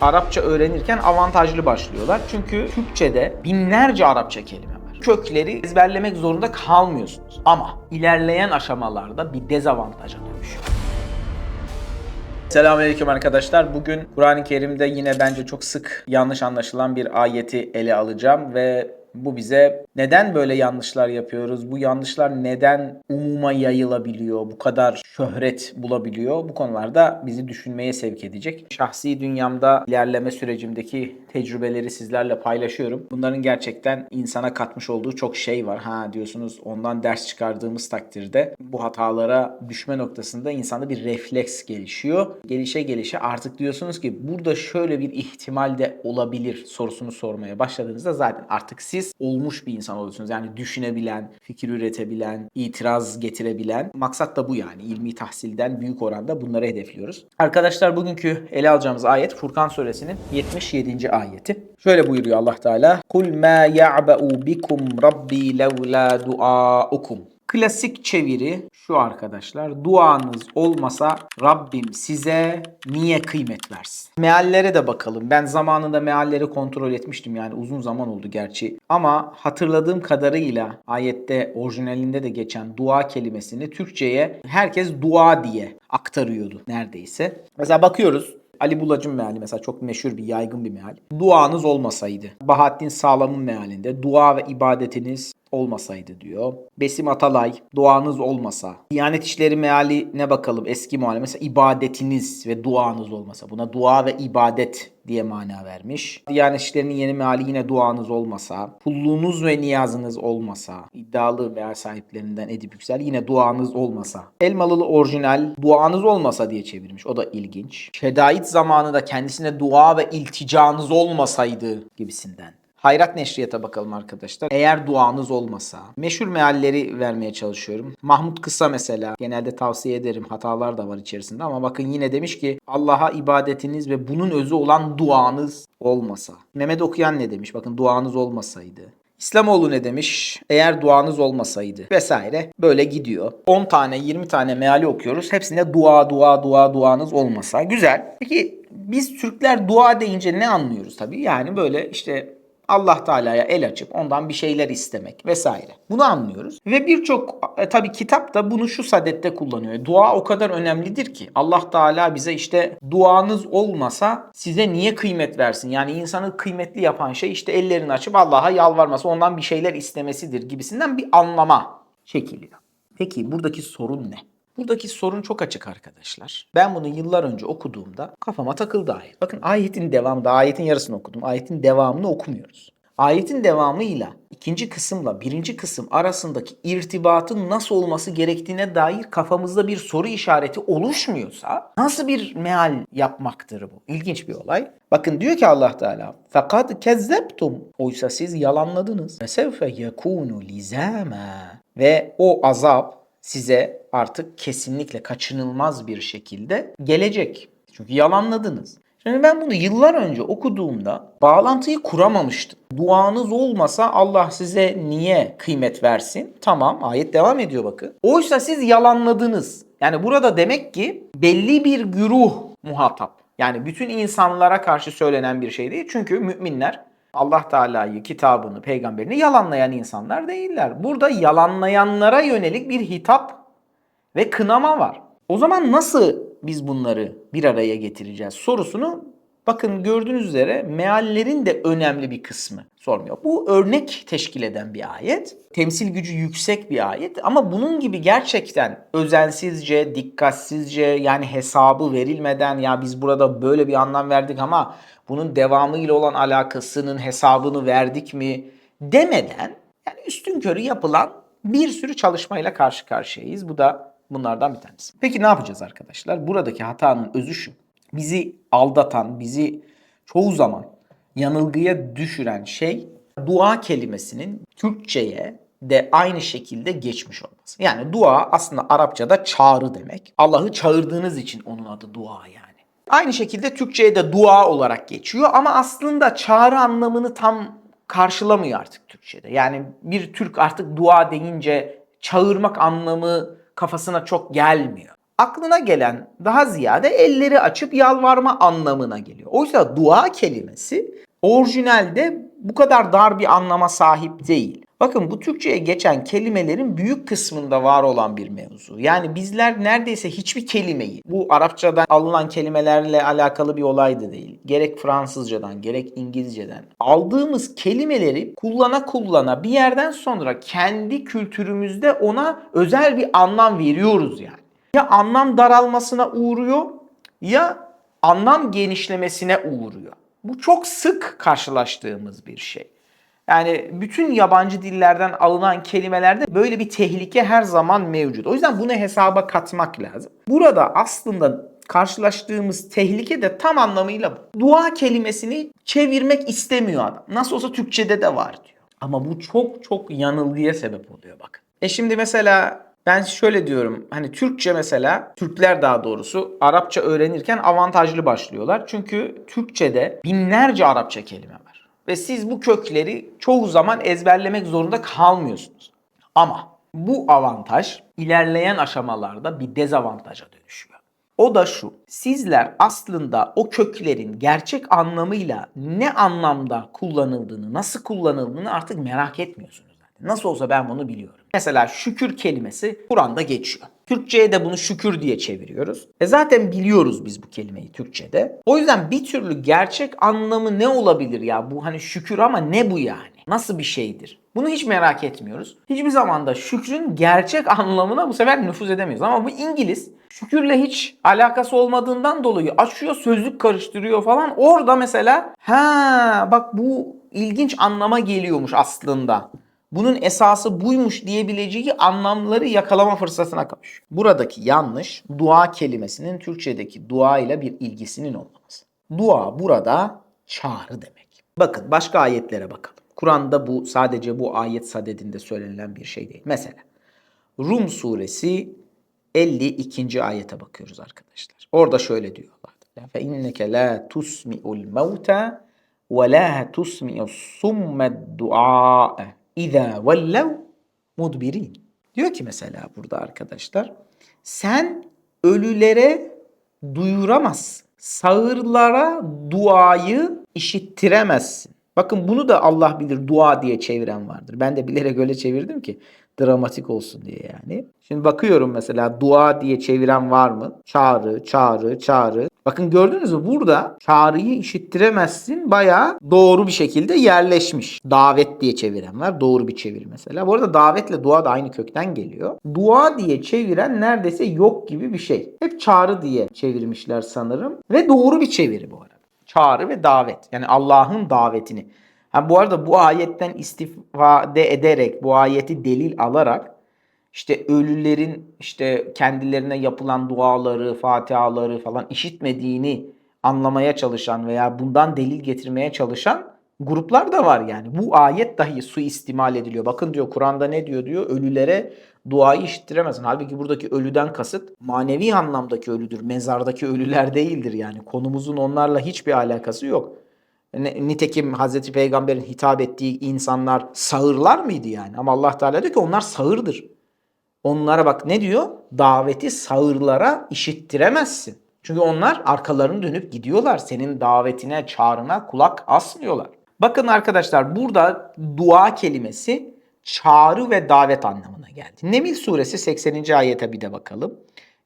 Arapça öğrenirken avantajlı başlıyorlar. Çünkü Türkçe'de binlerce Arapça kelime var. Kökleri ezberlemek zorunda kalmıyorsunuz. Ama ilerleyen aşamalarda bir dezavantaja dönüşüyor. Selamünaleyküm arkadaşlar. Bugün Kur'an-ı Kerim'de yine bence çok sık yanlış anlaşılan bir ayeti ele alacağım ve bu bize neden böyle yanlışlar yapıyoruz? Bu yanlışlar neden umuma yayılabiliyor? Bu kadar şöhret bulabiliyor? Bu konularda bizi düşünmeye sevk edecek. Şahsi dünyamda ilerleme sürecimdeki tecrübeleri sizlerle paylaşıyorum. Bunların gerçekten insana katmış olduğu çok şey var. Ha diyorsunuz ondan ders çıkardığımız takdirde bu hatalara düşme noktasında insanda bir refleks gelişiyor. Gelişe gelişe artık diyorsunuz ki burada şöyle bir ihtimal de olabilir sorusunu sormaya başladığınızda zaten artık siz olmuş bir insan oluyorsunuz. Yani düşünebilen, fikir üretebilen, itiraz getirebilen. Maksat da bu yani. İlmi tahsilden büyük oranda bunları hedefliyoruz. Arkadaşlar bugünkü ele alacağımız ayet Furkan suresinin 77. ayeti. Şöyle buyuruyor Allah Teala. Kul ma ya'ba'u bikum rabbi levla duaukum. Klasik çeviri şu arkadaşlar. Duanız olmasa Rabbim size niye kıymet versin? Meallere de bakalım. Ben zamanında mealleri kontrol etmiştim yani uzun zaman oldu gerçi. Ama hatırladığım kadarıyla ayette orijinalinde de geçen dua kelimesini Türkçe'ye herkes dua diye aktarıyordu neredeyse. Mesela bakıyoruz Ali Bulac'ın meali mesela çok meşhur bir yaygın bir meal. Duanız olmasaydı. Bahattin Sağlam'ın mealinde dua ve ibadetiniz olmasaydı diyor. Besim Atalay duanız olmasa. Diyanet İşleri mealine bakalım eski muhalefet. Mesela ibadetiniz ve duanız olmasa. Buna dua ve ibadet diye mana vermiş. Diyanet İşleri'nin yeni meali yine duanız olmasa. Kulluğunuz ve niyazınız olmasa. iddialı meal sahiplerinden Edip Yüksel yine duanız olmasa. Elmalılı orijinal duanız olmasa diye çevirmiş. O da ilginç. Şedait zamanında kendisine dua ve ilticanız olmasaydı gibisinden. Hayrat Neşriyat'a bakalım arkadaşlar. Eğer duanız olmasa. Meşhur mealleri vermeye çalışıyorum. Mahmut Kısa mesela. Genelde tavsiye ederim. Hatalar da var içerisinde ama bakın yine demiş ki Allah'a ibadetiniz ve bunun özü olan duanız olmasa. Mehmet Okuyan ne demiş? Bakın duanız olmasaydı. İslamoğlu ne demiş? Eğer duanız olmasaydı vesaire böyle gidiyor. 10 tane 20 tane meali okuyoruz. Hepsinde dua dua dua duanız olmasa. Güzel. Peki biz Türkler dua deyince ne anlıyoruz tabii? Yani böyle işte Allah Teala'ya el açıp ondan bir şeyler istemek vesaire. Bunu anlıyoruz. Ve birçok e, tabii kitap da bunu şu sadette kullanıyor. Dua o kadar önemlidir ki Allah Teala bize işte duanız olmasa size niye kıymet versin? Yani insanı kıymetli yapan şey işte ellerini açıp Allah'a yalvarması, ondan bir şeyler istemesidir gibisinden bir anlama çekiliyor. Peki buradaki sorun ne? Buradaki sorun çok açık arkadaşlar. Ben bunu yıllar önce okuduğumda kafama takıldı ayet. Bakın ayetin devamında, ayetin yarısını okudum. Ayetin devamını okumuyoruz. Ayetin devamıyla ikinci kısımla birinci kısım arasındaki irtibatın nasıl olması gerektiğine dair kafamızda bir soru işareti oluşmuyorsa nasıl bir meal yapmaktır bu? İlginç bir olay. Bakın diyor ki Allah Teala fakat kezzeptum oysa siz yalanladınız. Ve sevfe yekunu lizama ve o azap size artık kesinlikle kaçınılmaz bir şekilde gelecek. Çünkü yalanladınız. Şimdi ben bunu yıllar önce okuduğumda bağlantıyı kuramamıştım. Duanız olmasa Allah size niye kıymet versin? Tamam ayet devam ediyor bakın. Oysa siz yalanladınız. Yani burada demek ki belli bir güruh muhatap. Yani bütün insanlara karşı söylenen bir şey değil. Çünkü müminler Allah Teala'yı, kitabını, peygamberini yalanlayan insanlar değiller. Burada yalanlayanlara yönelik bir hitap ve kınama var. O zaman nasıl biz bunları bir araya getireceğiz sorusunu bakın gördüğünüz üzere meallerin de önemli bir kısmı sormuyor. Bu örnek teşkil eden bir ayet. Temsil gücü yüksek bir ayet ama bunun gibi gerçekten özensizce, dikkatsizce yani hesabı verilmeden ya biz burada böyle bir anlam verdik ama bunun devamıyla olan alakasının hesabını verdik mi demeden yani üstün körü yapılan bir sürü çalışmayla karşı karşıyayız. Bu da bunlardan bir tanesi. Peki ne yapacağız arkadaşlar? Buradaki hatanın özü şu. Bizi aldatan, bizi çoğu zaman yanılgıya düşüren şey dua kelimesinin Türkçe'ye de aynı şekilde geçmiş olması. Yani dua aslında Arapçada çağrı demek. Allah'ı çağırdığınız için onun adı dua yani. Aynı şekilde Türkçe'ye de dua olarak geçiyor ama aslında çağrı anlamını tam karşılamıyor artık Türkçe'de. Yani bir Türk artık dua deyince çağırmak anlamı kafasına çok gelmiyor. Aklına gelen daha ziyade elleri açıp yalvarma anlamına geliyor. Oysa dua kelimesi orijinalde bu kadar dar bir anlama sahip değil. Bakın bu Türkçe'ye geçen kelimelerin büyük kısmında var olan bir mevzu. Yani bizler neredeyse hiçbir kelimeyi, bu Arapçadan alınan kelimelerle alakalı bir olay da değil. Gerek Fransızcadan gerek İngilizceden aldığımız kelimeleri kullana kullana bir yerden sonra kendi kültürümüzde ona özel bir anlam veriyoruz yani. Ya anlam daralmasına uğruyor ya anlam genişlemesine uğruyor. Bu çok sık karşılaştığımız bir şey. Yani bütün yabancı dillerden alınan kelimelerde böyle bir tehlike her zaman mevcut. O yüzden bunu hesaba katmak lazım. Burada aslında karşılaştığımız tehlike de tam anlamıyla bu. Dua kelimesini çevirmek istemiyor adam. Nasıl olsa Türkçede de var diyor. Ama bu çok çok yanılgıya sebep oluyor bakın. E şimdi mesela ben şöyle diyorum hani Türkçe mesela Türkler daha doğrusu Arapça öğrenirken avantajlı başlıyorlar. Çünkü Türkçede binlerce Arapça kelime var. Ve siz bu kökleri çoğu zaman ezberlemek zorunda kalmıyorsunuz. Ama bu avantaj ilerleyen aşamalarda bir dezavantaja dönüşüyor. O da şu. Sizler aslında o köklerin gerçek anlamıyla ne anlamda kullanıldığını, nasıl kullanıldığını artık merak etmiyorsunuz. zaten. Nasıl olsa ben bunu biliyorum. Mesela şükür kelimesi Kur'an'da geçiyor. Türkçe'ye de bunu şükür diye çeviriyoruz. E zaten biliyoruz biz bu kelimeyi Türkçe'de. O yüzden bir türlü gerçek anlamı ne olabilir ya? Bu hani şükür ama ne bu yani? Nasıl bir şeydir? Bunu hiç merak etmiyoruz. Hiçbir zaman da şükrün gerçek anlamına bu sefer nüfuz edemiyoruz. Ama bu İngiliz şükürle hiç alakası olmadığından dolayı açıyor sözlük karıştırıyor falan. Orada mesela ha bak bu ilginç anlama geliyormuş aslında bunun esası buymuş diyebileceği anlamları yakalama fırsatına kavuşuyor. Buradaki yanlış dua kelimesinin Türkçedeki dua ile bir ilgisinin olmaması. Dua burada çağrı demek. Bakın başka ayetlere bakalım. Kur'an'da bu sadece bu ayet sadedinde söylenilen bir şey değil. Mesela Rum suresi 52. ayete bakıyoruz arkadaşlar. Orada şöyle diyorlar. Fe inneke la tusmi'ul mevta ve la tusmi'us summed du'a İza vellev mudbirin. Diyor ki mesela burada arkadaşlar sen ölülere duyuramazsın. Sağırlara duayı işittiremezsin. Bakın bunu da Allah bilir dua diye çeviren vardır. Ben de bilerek öyle çevirdim ki dramatik olsun diye yani. Şimdi bakıyorum mesela dua diye çeviren var mı? Çağrı, çağrı, çağrı. Bakın gördünüz mü burada çağrıyı işittiremezsin bayağı doğru bir şekilde yerleşmiş. Davet diye çeviren var. Doğru bir çevir mesela. Bu arada davetle dua da aynı kökten geliyor. Dua diye çeviren neredeyse yok gibi bir şey. Hep çağrı diye çevirmişler sanırım. Ve doğru bir çeviri bu arada. Çağrı ve davet. Yani Allah'ın davetini. Ha bu arada bu ayetten istifade ederek, bu ayeti delil alarak işte ölülerin işte kendilerine yapılan duaları, fatihaları falan işitmediğini anlamaya çalışan veya bundan delil getirmeye çalışan gruplar da var yani. Bu ayet dahi suistimal ediliyor. Bakın diyor Kur'an'da ne diyor diyor ölülere duayı işittiremezsin. Halbuki buradaki ölüden kasıt manevi anlamdaki ölüdür. Mezardaki ölüler değildir yani. Konumuzun onlarla hiçbir alakası yok. Nitekim Hazreti Peygamber'in hitap ettiği insanlar sağırlar mıydı yani? Ama Allah Teala diyor ki onlar sağırdır. Onlara bak ne diyor? Daveti sağırlara işittiremezsin. Çünkü onlar arkalarını dönüp gidiyorlar. Senin davetine, çağrına kulak asmıyorlar. Bakın arkadaşlar burada dua kelimesi çağrı ve davet anlamına geldi. Nemil suresi 80. ayete bir de bakalım.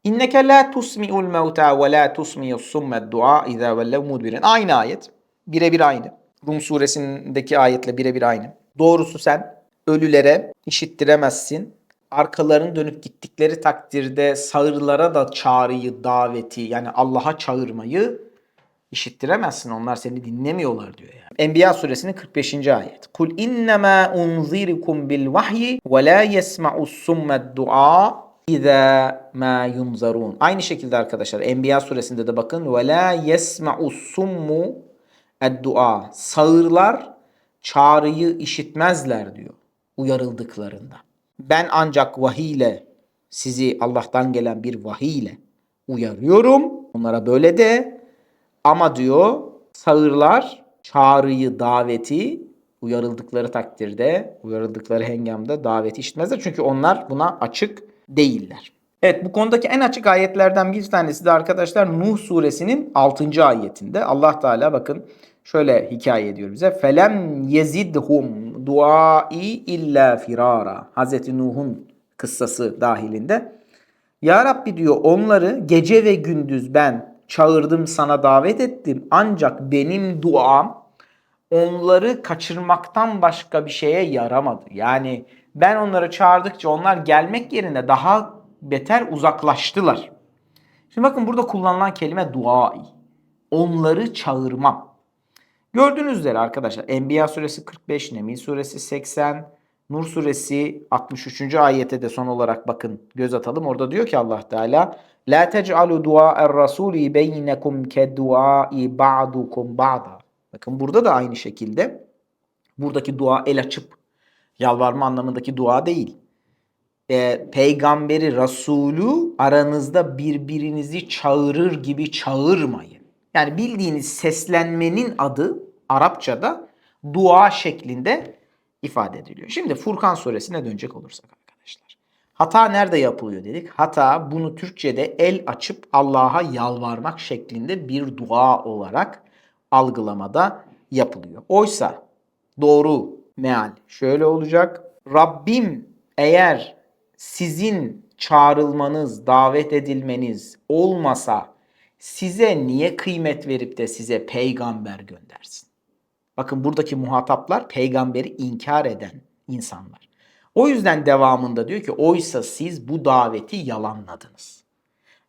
İnneke la tusmi'ul mevta ve la tusmi'us summed dua iza vellev. Aynı ayet. Birebir aynı. Rum suresindeki ayetle birebir aynı. Doğrusu sen ölülere işittiremezsin. Arkalarını dönüp gittikleri takdirde sağırlara da çağrıyı, daveti yani Allah'a çağırmayı işittiremezsin. Onlar seni dinlemiyorlar diyor yani. Enbiya suresinin 45. ayet. Kul innema unzirikum bil vahyi ve la yesma'us summed dua İza ma yunzarun. Aynı şekilde arkadaşlar Enbiya suresinde de bakın ve la yesma'us summu dua. Sağırlar çağrıyı işitmezler diyor uyarıldıklarında. Ben ancak vahiy ile sizi Allah'tan gelen bir vahiy ile uyarıyorum. Onlara böyle de ama diyor sağırlar çağrıyı, daveti uyarıldıkları takdirde, uyarıldıkları hengamda daveti işitmezler. Çünkü onlar buna açık değiller. Evet bu konudaki en açık ayetlerden bir tanesi de arkadaşlar Nuh suresinin 6. ayetinde. Allah Teala bakın şöyle hikaye ediyor bize. Felem yezidhum duai illa firara. Hazreti Nuh'un kıssası dahilinde. Ya Rabbi diyor onları gece ve gündüz ben çağırdım sana davet ettim. Ancak benim duam onları kaçırmaktan başka bir şeye yaramadı. Yani ben onları çağırdıkça onlar gelmek yerine daha beter uzaklaştılar. Şimdi bakın burada kullanılan kelime duai. Onları çağırmam. Gördüğünüz üzere arkadaşlar Enbiya suresi 45, Nemil suresi 80, Nur suresi 63. ayete de son olarak bakın göz atalım. Orada diyor ki Allah Teala La tec'alu dua'er rasuli beynekum ke duai ba'dukum ba'da. Bakın burada da aynı şekilde buradaki dua el açıp yalvarma anlamındaki dua değil. E, peygamberi, Resulü aranızda birbirinizi çağırır gibi çağırmayın. Yani bildiğiniz seslenmenin adı Arapçada dua şeklinde ifade ediliyor. Şimdi Furkan suresine dönecek olursak arkadaşlar. Hata nerede yapılıyor dedik? Hata bunu Türkçe'de el açıp Allah'a yalvarmak şeklinde bir dua olarak algılamada yapılıyor. Oysa doğru meal şöyle olacak. Rabbim eğer sizin çağrılmanız, davet edilmeniz olmasa size niye kıymet verip de size peygamber göndersin? Bakın buradaki muhataplar peygamberi inkar eden insanlar. O yüzden devamında diyor ki oysa siz bu daveti yalanladınız.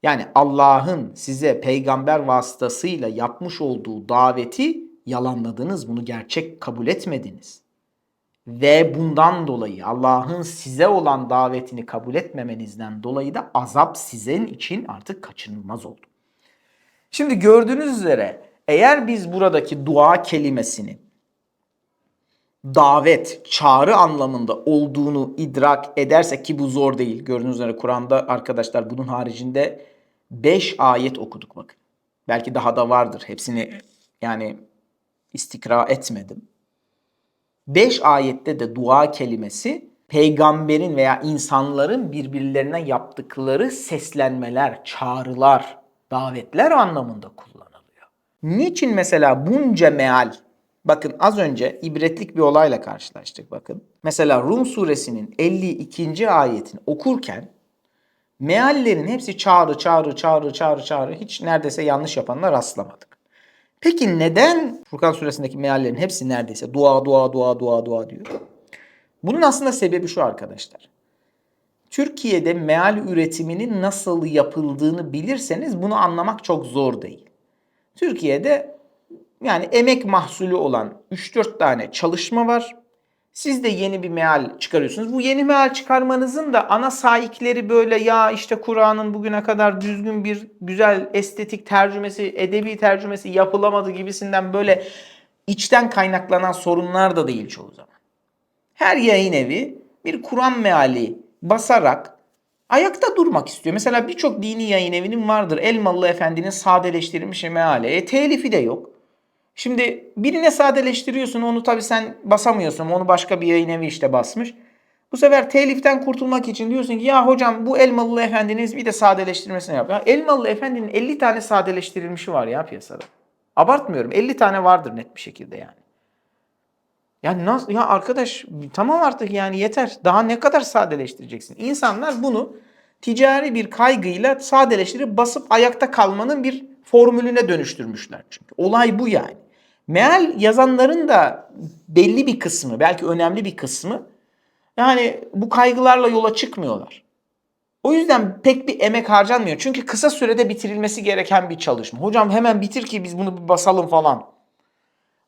Yani Allah'ın size peygamber vasıtasıyla yapmış olduğu daveti yalanladınız. Bunu gerçek kabul etmediniz. Ve bundan dolayı Allah'ın size olan davetini kabul etmemenizden dolayı da azap sizin için artık kaçınılmaz oldu. Şimdi gördüğünüz üzere eğer biz buradaki dua kelimesini davet, çağrı anlamında olduğunu idrak edersek ki bu zor değil. Gördüğünüz üzere Kur'an'da arkadaşlar bunun haricinde 5 ayet okuduk bakın. Belki daha da vardır. Hepsini yani istikra etmedim. 5 ayette de dua kelimesi peygamberin veya insanların birbirlerine yaptıkları seslenmeler, çağrılar, davetler anlamında kullanılıyor. Niçin mesela bunca meal Bakın az önce ibretlik bir olayla karşılaştık bakın. Mesela Rum suresinin 52. ayetini okurken meallerin hepsi çağrı çağrı çağrı çağrı çağrı hiç neredeyse yanlış yapanla rastlamadık. Peki neden Furkan suresindeki meallerin hepsi neredeyse dua dua dua dua dua diyor? Bunun aslında sebebi şu arkadaşlar. Türkiye'de meal üretiminin nasıl yapıldığını bilirseniz bunu anlamak çok zor değil. Türkiye'de yani emek mahsulü olan 3-4 tane çalışma var. Siz de yeni bir meal çıkarıyorsunuz. Bu yeni meal çıkarmanızın da ana sahipleri böyle ya işte Kur'an'ın bugüne kadar düzgün bir güzel estetik tercümesi, edebi tercümesi yapılamadı gibisinden böyle içten kaynaklanan sorunlar da değil çoğu zaman. Her yayın evi bir Kur'an meali basarak ayakta durmak istiyor. Mesela birçok dini yayın evinin vardır. Elmalı Efendi'nin sadeleştirilmiş meali. E, telifi de yok. Şimdi birine sadeleştiriyorsun onu tabii sen basamıyorsun. Onu başka bir yayın evi işte basmış. Bu sefer teliften kurtulmak için diyorsun ki ya hocam bu Elmalı Efendi'niz bir de sadeleştirmesini yap. Ya Elmalı Efendi'nin 50 tane sadeleştirilmişi var ya piyasada. Abartmıyorum 50 tane vardır net bir şekilde yani. Yani nasıl ya arkadaş tamam artık yani yeter. Daha ne kadar sadeleştireceksin? İnsanlar bunu ticari bir kaygıyla sadeleştirip basıp ayakta kalmanın bir formülüne dönüştürmüşler çünkü. Olay bu yani. Meal yazanların da belli bir kısmı, belki önemli bir kısmı yani bu kaygılarla yola çıkmıyorlar. O yüzden pek bir emek harcanmıyor. Çünkü kısa sürede bitirilmesi gereken bir çalışma. Hocam hemen bitir ki biz bunu bir basalım falan.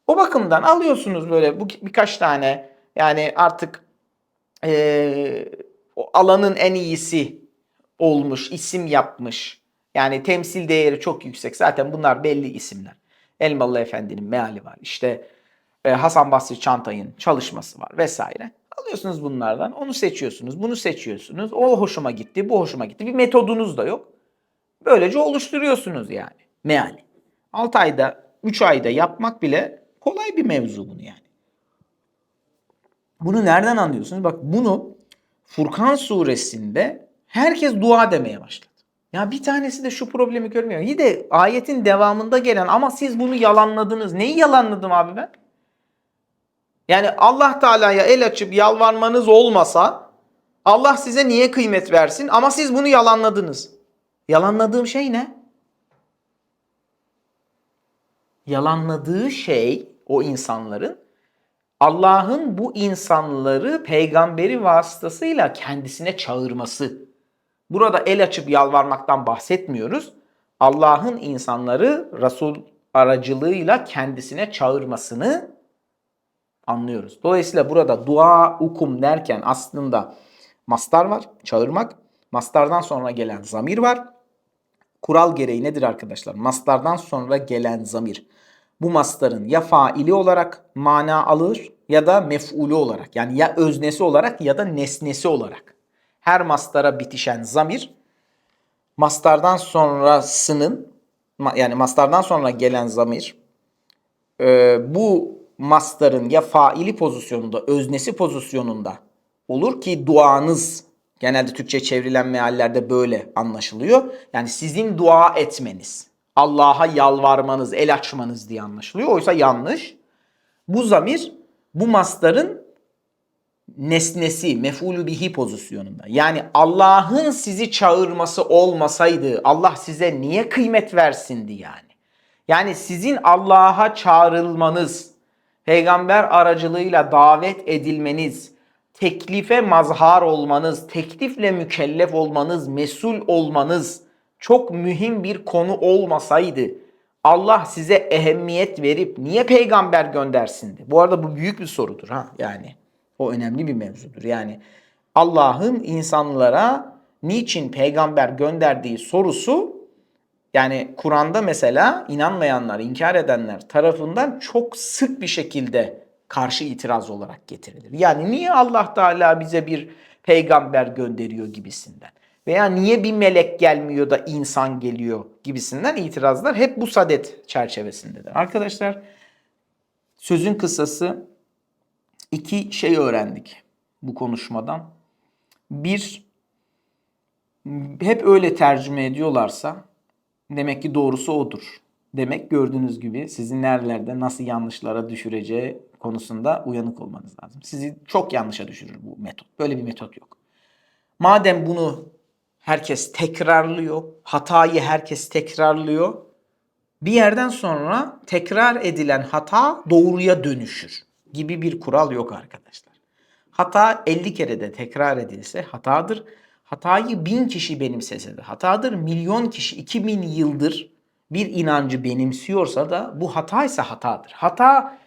O bakımdan alıyorsunuz böyle bu birkaç tane yani artık ee, o alanın en iyisi olmuş, isim yapmış. Yani temsil değeri çok yüksek. Zaten bunlar belli isimler. Elmalı Efendi'nin meali var. İşte e, Hasan Basri Çantay'ın çalışması var vesaire. Alıyorsunuz bunlardan. Onu seçiyorsunuz. Bunu seçiyorsunuz. O hoşuma gitti. Bu hoşuma gitti. Bir metodunuz da yok. Böylece oluşturuyorsunuz yani meali. 6 ayda 3 ayda yapmak bile kolay bir mevzu bunu yani. Bunu nereden anlıyorsunuz? Bak bunu Furkan suresinde Herkes dua demeye başladı. Ya bir tanesi de şu problemi görmüyor. İyi de ayetin devamında gelen ama siz bunu yalanladınız. Neyi yalanladım abi ben? Yani Allah Teala'ya el açıp yalvarmanız olmasa Allah size niye kıymet versin ama siz bunu yalanladınız. Yalanladığım şey ne? Yalanladığı şey o insanların Allah'ın bu insanları peygamberi vasıtasıyla kendisine çağırması. Burada el açıp yalvarmaktan bahsetmiyoruz. Allah'ın insanları Resul aracılığıyla kendisine çağırmasını anlıyoruz. Dolayısıyla burada dua ukum derken aslında mastar var, çağırmak. Mastardan sonra gelen zamir var. Kural gereği nedir arkadaşlar? Mastardan sonra gelen zamir. Bu mastarın ya faili olarak mana alır ya da mef'ulü olarak. Yani ya öznesi olarak ya da nesnesi olarak. Her mastara bitişen zamir mastardan sonrasının yani mastardan sonra gelen zamir e, bu mastarın ya faili pozisyonunda, öznesi pozisyonunda olur ki duanız genelde Türkçe çevrilen meallerde böyle anlaşılıyor. Yani sizin dua etmeniz, Allah'a yalvarmanız, el açmanız diye anlaşılıyor. Oysa yanlış. Bu zamir bu mastarın nesnesi, mef'ulü bihi pozisyonunda. Yani Allah'ın sizi çağırması olmasaydı Allah size niye kıymet versindi yani? Yani sizin Allah'a çağrılmanız, peygamber aracılığıyla davet edilmeniz, teklife mazhar olmanız, teklifle mükellef olmanız, mesul olmanız çok mühim bir konu olmasaydı Allah size ehemmiyet verip niye peygamber göndersin Bu arada bu büyük bir sorudur ha yani. O önemli bir mevzudur. Yani Allah'ın insanlara niçin peygamber gönderdiği sorusu yani Kur'an'da mesela inanmayanlar, inkar edenler tarafından çok sık bir şekilde karşı itiraz olarak getirilir. Yani niye Allah Teala bize bir peygamber gönderiyor gibisinden veya niye bir melek gelmiyor da insan geliyor gibisinden itirazlar hep bu sadet çerçevesindedir. Arkadaşlar sözün kısası iki şey öğrendik bu konuşmadan. Bir, hep öyle tercüme ediyorlarsa demek ki doğrusu odur. Demek gördüğünüz gibi sizi nerelerde nasıl yanlışlara düşüreceği konusunda uyanık olmanız lazım. Sizi çok yanlışa düşürür bu metot. Böyle bir metot yok. Madem bunu herkes tekrarlıyor, hatayı herkes tekrarlıyor, bir yerden sonra tekrar edilen hata doğruya dönüşür gibi bir kural yok arkadaşlar. Hata 50 kere de tekrar edilse hatadır. Hatayı bin kişi benimsese de hatadır. Milyon kişi 2000 yıldır bir inancı benimsiyorsa da bu hataysa hatadır. Hata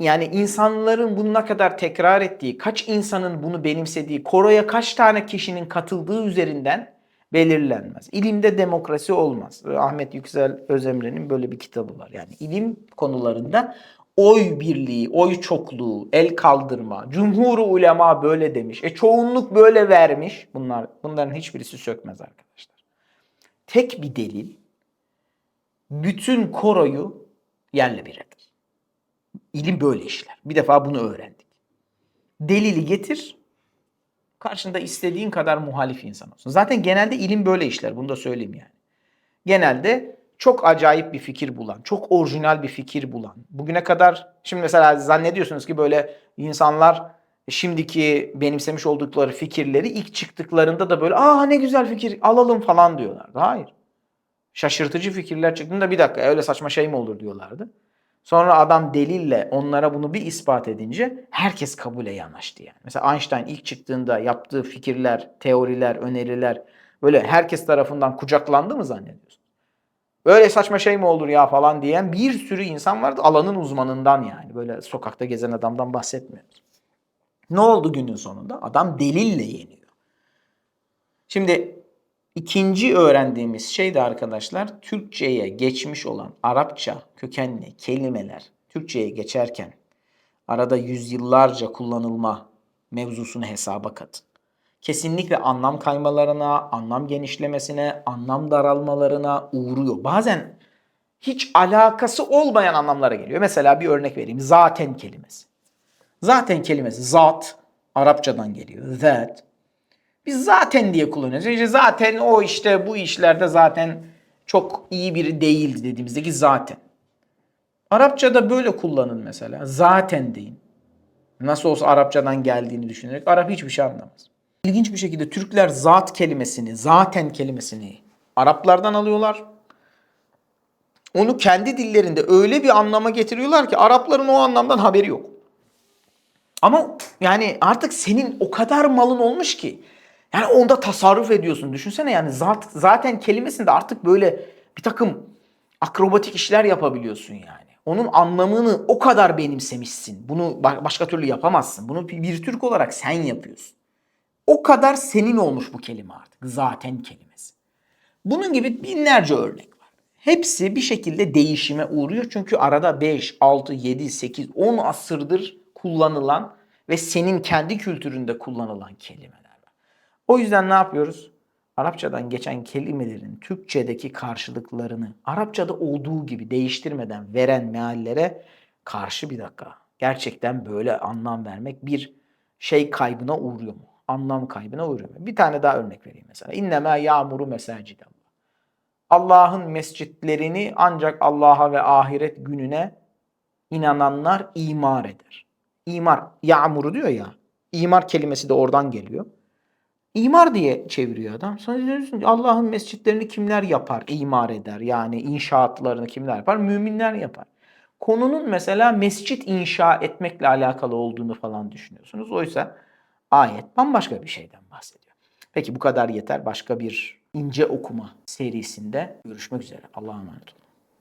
yani insanların bunu ne kadar tekrar ettiği, kaç insanın bunu benimsediği, koroya kaç tane kişinin katıldığı üzerinden belirlenmez. İlimde demokrasi olmaz. Ahmet Yüksel Özemre'nin böyle bir kitabı var. Yani ilim konularında oy birliği, oy çokluğu, el kaldırma, cumhuru ulema böyle demiş. E çoğunluk böyle vermiş. Bunlar bunların hiçbirisi sökmez arkadaşlar. Tek bir delil bütün koroyu yerle bir eder. İlim böyle işler. Bir defa bunu öğrendik. Delili getir, karşında istediğin kadar muhalif insan olsun. Zaten genelde ilim böyle işler. Bunu da söyleyeyim yani. Genelde çok acayip bir fikir bulan, çok orijinal bir fikir bulan. Bugüne kadar şimdi mesela zannediyorsunuz ki böyle insanlar şimdiki benimsemiş oldukları fikirleri ilk çıktıklarında da böyle aa ne güzel fikir alalım falan diyorlardı. Hayır. Şaşırtıcı fikirler çıktığında bir dakika öyle saçma şey mi olur diyorlardı. Sonra adam delille onlara bunu bir ispat edince herkes kabule yanaştı yani. Mesela Einstein ilk çıktığında yaptığı fikirler, teoriler, öneriler böyle herkes tarafından kucaklandı mı zannediyorsun? Böyle saçma şey mi olur ya falan diyen bir sürü insan vardı alanın uzmanından yani. Böyle sokakta gezen adamdan bahsetmiyoruz. Ne oldu günün sonunda? Adam delille yeniyor. Şimdi ikinci öğrendiğimiz şey de arkadaşlar Türkçe'ye geçmiş olan Arapça kökenli kelimeler Türkçe'ye geçerken arada yüzyıllarca kullanılma mevzusunu hesaba katın kesinlikle anlam kaymalarına, anlam genişlemesine, anlam daralmalarına uğruyor. Bazen hiç alakası olmayan anlamlara geliyor. Mesela bir örnek vereyim. Zaten kelimesi. Zaten kelimesi zat Arapçadan geliyor. That. Biz zaten diye kullanıyoruz. İşte zaten o işte bu işlerde zaten çok iyi biri değildi dediğimizdeki zaten. Arapçada böyle kullanın mesela. Zaten deyin. Nasıl olsa Arapçadan geldiğini düşünerek Arap hiçbir şey anlamaz. İlginç bir şekilde Türkler zat kelimesini, zaten kelimesini Araplardan alıyorlar. Onu kendi dillerinde öyle bir anlama getiriyorlar ki Arapların o anlamdan haberi yok. Ama yani artık senin o kadar malın olmuş ki yani onda tasarruf ediyorsun. Düşünsene yani zat, zaten kelimesinde artık böyle bir takım akrobatik işler yapabiliyorsun yani. Onun anlamını o kadar benimsemişsin. Bunu ba- başka türlü yapamazsın. Bunu bir, Türk olarak sen yapıyorsun. O kadar senin olmuş bu kelime artık. Zaten kelimesi. Bunun gibi binlerce örnek var. Hepsi bir şekilde değişime uğruyor. Çünkü arada 5, 6, 7, 8, 10 asırdır kullanılan ve senin kendi kültüründe kullanılan kelimeler var. O yüzden ne yapıyoruz? Arapçadan geçen kelimelerin Türkçedeki karşılıklarını Arapçada olduğu gibi değiştirmeden veren meallere karşı bir dakika. Gerçekten böyle anlam vermek bir şey kaybına uğruyor mu? Anlam kaybına uğruyor mu? Bir tane daha örnek vereyim mesela. İnnemâ yağmuru mesacidallah. Allah'ın mescitlerini ancak Allah'a ve ahiret gününe inananlar imar eder. İmar, yağmuru diyor ya. İmar kelimesi de oradan geliyor. İmar diye çeviriyor adam. Sonra diyorsun Allah'ın mescitlerini kimler yapar, imar eder? Yani inşaatlarını kimler yapar? Müminler yapar. Konunun mesela mescit inşa etmekle alakalı olduğunu falan düşünüyorsunuz. Oysa ayet bambaşka bir şeyden bahsediyor. Peki bu kadar yeter. Başka bir ince okuma serisinde görüşmek üzere. Allah'a emanet olun.